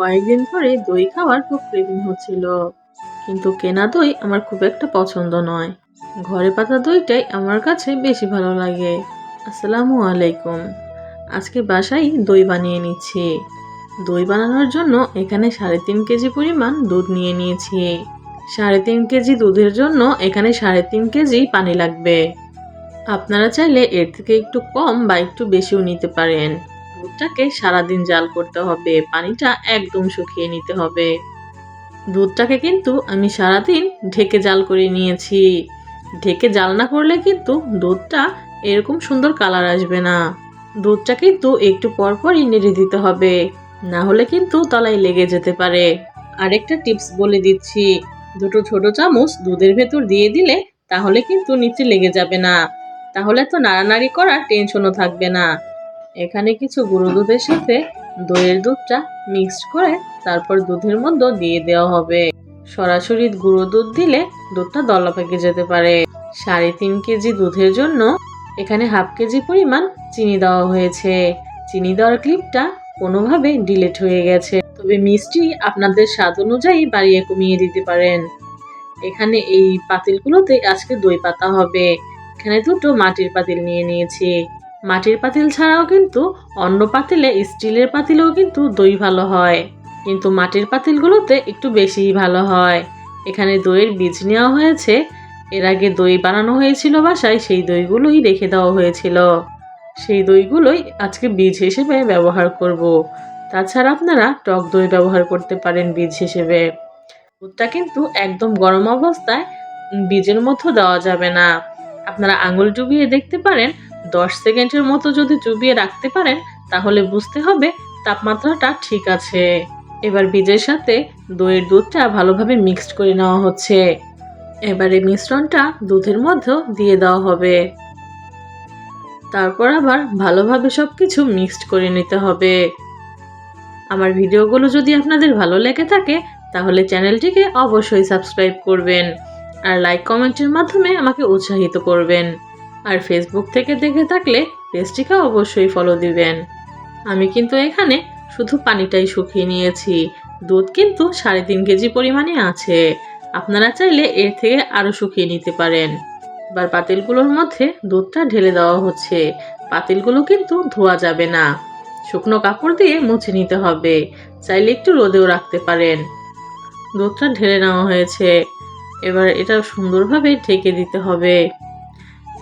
কয়েকদিন ধরে দই খাওয়ার খুব ক্রেভিং হচ্ছিল। কিন্তু কেনা দই আমার খুব একটা পছন্দ নয়। ঘরে পাতা দইটাই আমার কাছে বেশি ভালো লাগে। আসসালামু আলাইকুম। আজকে বাসায় দই বানিয়ে নিচ্ছি। দই বানানোর জন্য এখানে সাড়ে তিন কেজি পরিমাণ দুধ নিয়ে নিয়েছি। সাড়ে তিন কেজি দুধের জন্য এখানে সাড়ে তিন কেজি পানি লাগবে। আপনারা চাইলে এর থেকে একটু কম বা একটু বেশিও নিতে পারেন। দুধটাকে সারাদিন জাল করতে হবে, পানিটা একদম শুকিয়ে নিতে হবে। দুধটাকে কিন্তু আমি সারাদিন ঢেকে জাল করে নিয়েছি। ঢেকে জাল না করলে কিন্তু দুধটা এরকম সুন্দর কালার আসবে না। দুধটা কিন্তু একটু পরপরই নেড়ে দিতে হবে, না হলে কিন্তু তলায় লেগে যেতে পারে। আরেকটা টিপস বলে দিচ্ছি, দুটো ছোট চামচ দুধের ভেতর দিয়ে দিলে তাহলে কিন্তু নিচে লেগে যাবে না। তাহলে তো নাড়ানাড়ি করার টেনশনও থাকবে না। এখানে কিছু গুঁড়ো দুধের সাথে দইয়ের দুধটা মিক্সড করে তারপর দুধের মধ্যে দিয়ে দেওয়া হবে। সরাসরি গুঁড়ো দুধ দিলে দুধটা দলা পেকে যেতে পারে। সাড়ে তিন কেজি দুধের জন্য এখানে হাফ কেজি পরিমাণ চিনি দেওয়া হয়েছে। চিনি দেওয়ার ক্লিপটা কোনোভাবে ডিলেট হয়ে গেছে। তবে মিষ্টি আপনাদের স্বাদ অনুযায়ী বাড়িয়ে কমিয়ে দিতে পারেন। এখানে এই পাতিলগুলোতে আজকে দই পাতা হবে। এখানে দুটো মাটির পাতিল নিয়ে নিয়েছি। মাটির পাতিল ছাড়াও কিন্তু অন্য পাতিলে স্টিলের পাতিলেও কিন্তু দই ভালো হয়। কিন্তু মাটির পাতিলগুলোতে একটু বেশিই ভালো হয়। এখানে দইয়ের বীজ নেওয়া হয়েছে। এর আগে দই বানানো হয়েছিল বাসায়, সেই দইগুলোই রেখে দেওয়া হয়েছিল। সেই দইগুলোই আজকে বীজ হিসেবে ব্যবহার করব। তাছাড়া আপনারা টক দই ব্যবহার করতে পারেন বীজ হিসেবে। দুধটা কিন্তু একদম গরম অবস্থায় বীজের মধ্যে দেওয়া যাবে না। আপনারা আঙুল ডুবিয়ে দেখতে পারেন দশ সেকেন্ডের মতো যদি চুবিয়ে রাখতে পারেন, তাহলে বুঝতে হবে তাপমাত্রাটা ঠিক আছে। এবার বীজের সাথে দইয়ের দুধটা ভালোভাবে মিক্সড করে নেওয়া হচ্ছে। এবারে মিশ্রণটা দুধের মধ্যেও দিয়ে দেওয়া হবে। তারপর আবার ভালোভাবে সব কিছু মিক্সড করে নিতে হবে। আমার ভিডিওগুলো যদি আপনাদের ভালো লেগে থাকে, তাহলে চ্যানেলটিকে অবশ্যই সাবস্ক্রাইব করবেন আর লাইক কমেন্টের মাধ্যমে আমাকে উৎসাহিত করবেন। আর ফেসবুক থেকে দেখে থাকলে পেজটিকে অবশ্যই ফলো দিবেন। আমি কিন্তু এখানে শুধু পানিটাই শুকিয়ে নিয়েছি। দুধ কিন্তু সাড়ে তিন কেজি পরিমাণে আছে। আপনারা চাইলে এর থেকে আরও শুকিয়ে নিতে পারেন। এবার পাতিলগুলোর মধ্যে দুধটা ঢেলে দেওয়া হচ্ছে। পাতিলগুলো কিন্তু ধোয়া যাবে না। শুকনো কাপড় দিয়ে মুছে নিতে হবে। চাইলে একটু রোদেও রাখতে পারেন। দুধটা ঢেলে নেওয়া হয়েছে। এবার এটা সুন্দরভাবে ঢেকে দিতে হবে।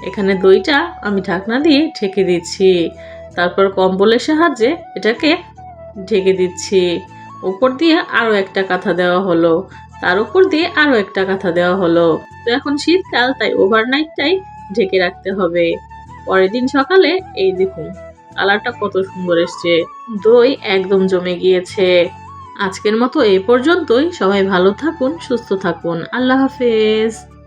এখানে দইটা আমি ঢাকনা দিয়ে ঢেকে দিচ্ছি। তারপর কম্বলের সাহায্যে এটাকে ঢেকে দিচ্ছি। উপর দিয়ে আরও একটা কাঁথা দেওয়া হলো। তার উপর দিয়ে আরও একটা কাঁথা দেওয়া হলো। তো এখন শীতকাল, তাই ওভারনাইটটাই ঢেকে রাখতে হবে। পরের দিন সকালে, এই দেখুন, কালারটা কত সুন্দর এসছে। দই একদম জমে গিয়েছে। আজকের মতো এই পর্যন্তই। সবাই ভালো থাকুন, সুস্থ থাকুন। আল্লাহ হাফেজ।